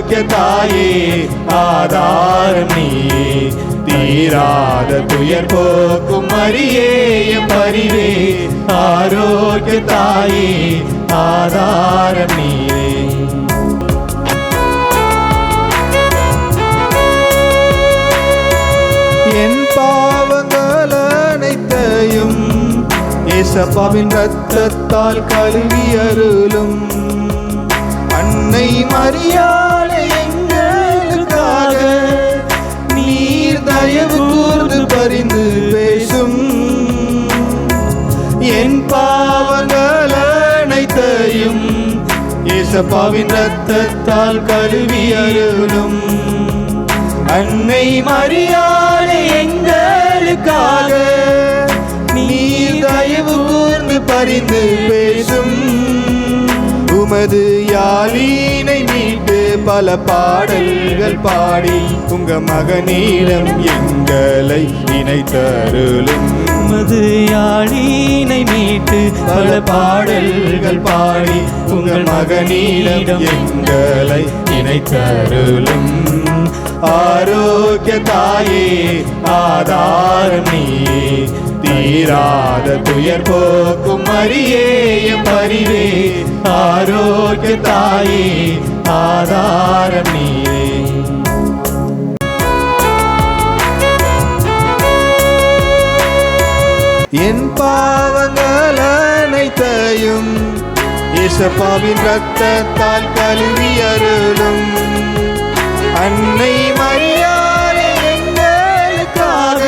ஆரோக்கிய தாயே ஆதாரம். நீயே தீராத துயர் போக்கும் மரியே எம் பரிவே ஆரோக்கிய தாயே ஆதாரம். நீயே என் பாவங்கள் அனைத்தையும் ஏசப்பாவின் ரத்தத்தால் கழுவி அருளும். அன்னை மரியா ஏசப்பாவின் ரத்தத்தால் கழுவி அருளும். அன்னை மரியாதை எங்களுக்காக நீர் தயவு கூர்ந்து பரிந்து பேசும். உமது யாழினை மீட்டு பல பாடல்கள் பாடி உங்க மகனீரம் எங்களை இணைத்தருளும். உமது யாழினை மீட்டு பல பாடல்கள் பாடி உங்கள் மகனீரம் எங்களை இணைத்தருளும். ஆரோக்கிய தாயே ஆதாரம். நீயே தீராத துயர் போக்கும் மரியே எம் பரிவே. ஆரோக்கிய தாயே ஆதாரம். நீயே என் பாவங்கள் அனைத்தையும் ஏசப்பாவின் ரத்தத்தால் கழுவி அருளும். அன்னை மரியாதை எங்களுக்காக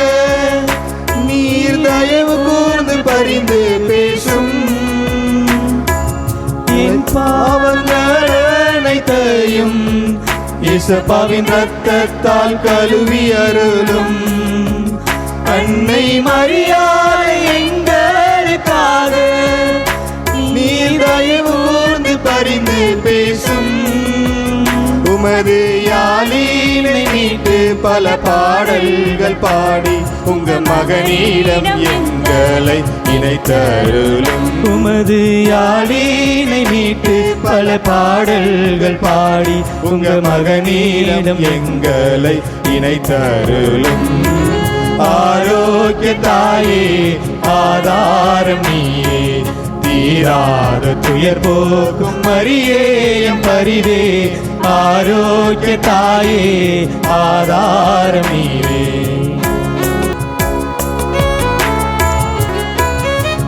நீர் தயவு கூர்ந்து பரிந்து பேசும். என் பாவங்கள் அனைத்தையும் இசப்பாவின் ரத்தத்தால் கழுவி அருளும். அன்னை மரியாதை எங்களுக்காக பரிந்து பேசும். உமது யாழினை மீட்டு பல பாடல்கள் பாடி உங்க மகனிடம் எங்களை இணைத்தருளும். உமது யாழினை மீட்டு பல பாடல்கள் பாடி உங்க மகனிடம் எங்களை இணைத்தருளும். ஆரோக்கிய தாயே ஆதாரம் நீயே. தீராத துயர் போக்கும் மரியேயம் பரிதே. ஆரோக்கிய தாயே ஆதாரமீரே.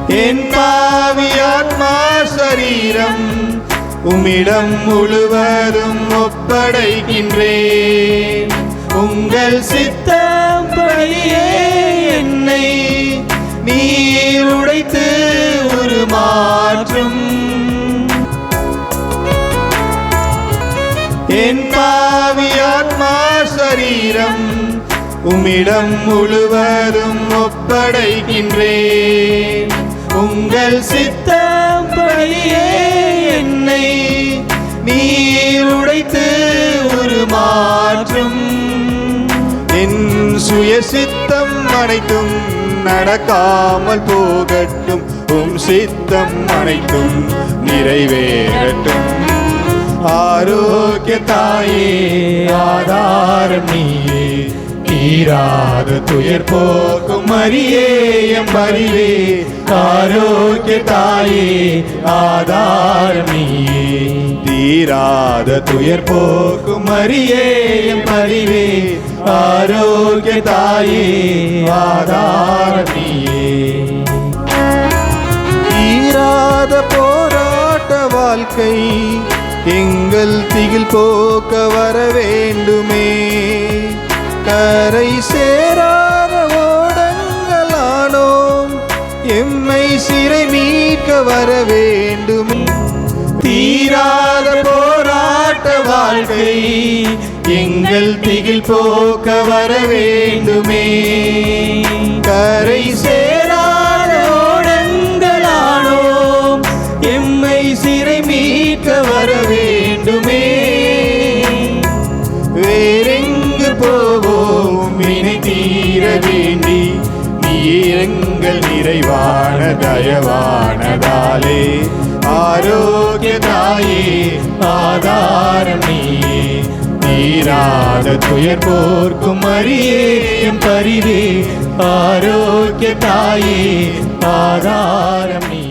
என் பாவியாத்மா சரீரம் உம்மிடம் முழுவதும் ஒப்படைக்கின்றேன். உங்கள் சித்த என் பாவியாத்மா சரீரம் உம்மிடம் முழுவதும் ஒப்படைக்கின்றேன். உங்கள் சித்தப்படியே என்னை நீர் உடைத்து உருமாற்றும் என் சுய சித்தம் அனைத்தும் நடக்காமல் போகட்டும். உம் சித்தம் அனைத்தும் நிறைவேற ஆரோக்கிய தாயே ஆதாரம் நீயே. தீராத துயர் போக்கும் மரியேயம் பரிவே ஆரோக்கிய தாயே ஆதாரம் நீயே. தீராத துயர் போக்கும் மரியேயம் பரிவே ஆரோக்கிய தாயே ஆதாரம் நீயே. தீராத போராட்ட வாழ்க்கை எங்கள் திகில் போக்க வர வேண்டுமே. கரை சேராத ஓடங்களானோம் எம்மை சிறை மீட்க வர வேண்டும். தீராத போராட்ட வாழ்க்கை எங்கள் திகில் போக்க வர வேண்டுமே. கரை சே நிறைவான தயவானதாலே ஆரோக்கிய தாயே ஆதாரம் நீயே தீராத துயர் போர்க்கும் மரியே எம் பரிவே ஆரோக்கிய தாயே ஆதாரம் நீ